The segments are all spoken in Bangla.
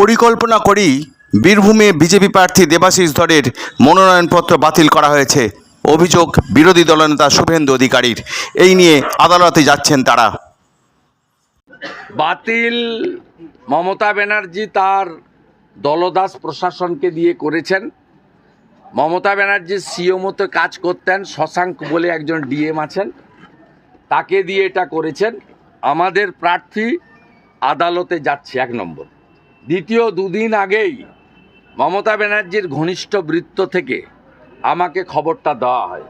পরিকল্পনা করেই বীরভূমে বিজেপি প্রার্থী দেবাশিস ধরের মনোনয়নপত্র বাতিল করা হয়েছে। অভিযোগ বিরোধী দলনেতা শুভেন্দু অধিকারীর। এই নিয়ে আদালতে যাচ্ছেন তারা। বাতিল মমতা ব্যানার্জি তার দলদাস প্রশাসনকে দিয়ে করেছেন। মমতা ব্যানার্জি সিও মতো কাজ করতেন, শশাঙ্ক বলে একজন ডিএম আছেন। তাকে দিয়ে এটা করেছেন। আমাদের প্রার্থী আদালতে যাচ্ছে, এক নম্বর। দ্বিতীয় দুদিন আগেই মমতা ব্যানার্জির ঘনিষ্ঠ বৃত্ত থেকে আমাকে খবরটা দেওয়া হয়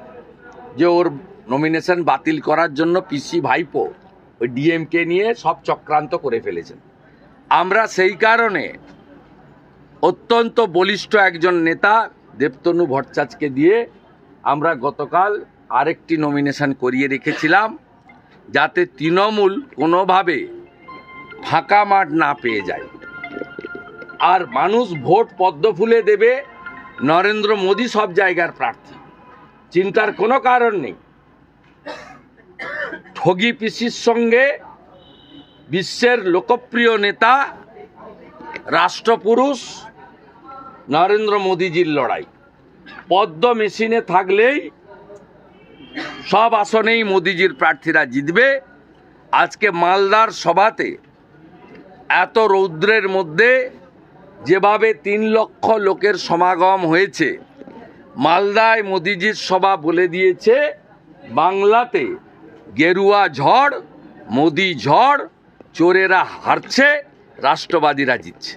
যে ওর নমিনেশন বাতিল করার জন্য পিসি ভাইপো ওই ডিএমকে নিয়ে সব চক্রান্ত করে ফেলেছেন। আমরা সেই কারণে অত্যন্ত বলিষ্ঠ একজন নেতা দেবতনু ভট্টাচার্যকে দিয়ে আমরা গতকাল আরেকটি নমিনেশন করিয়ে রেখেছিলাম যাতে তৃণমূল কোনোভাবে ফাঁকা মাঠ না পেয়ে যায়। আর মানুষ ভোট পদ্ম ফুলে দেবে নরেন্দ্র মোদী সব জায়গার প্রার্থী। চিন্তার কোনো কারণ নেই। ঠগি পিসির সঙ্গে বিশ্বের লোকপ্রিয় নেতা, রাষ্ট্রপুরুষ নরেন্দ্র মোদীজির লড়াই। পদ্ম মেশিনে থাকলেই সব আসনেই মোদীজির প্রার্থীরা জিতবে। আজকে মালদার সভাতে এত রৌদ্রের মধ্যে যেভাবে তিন লক্ষ লোকের সমাগম হয়েছে, মালদায় মোদিজির সভা বলে দিয়েছে, বাংলাতে গেরুয়া ঝড়, মোদি ঝড়, চোরেরা হারছে, রাষ্ট্রবাদীরা জিতছে।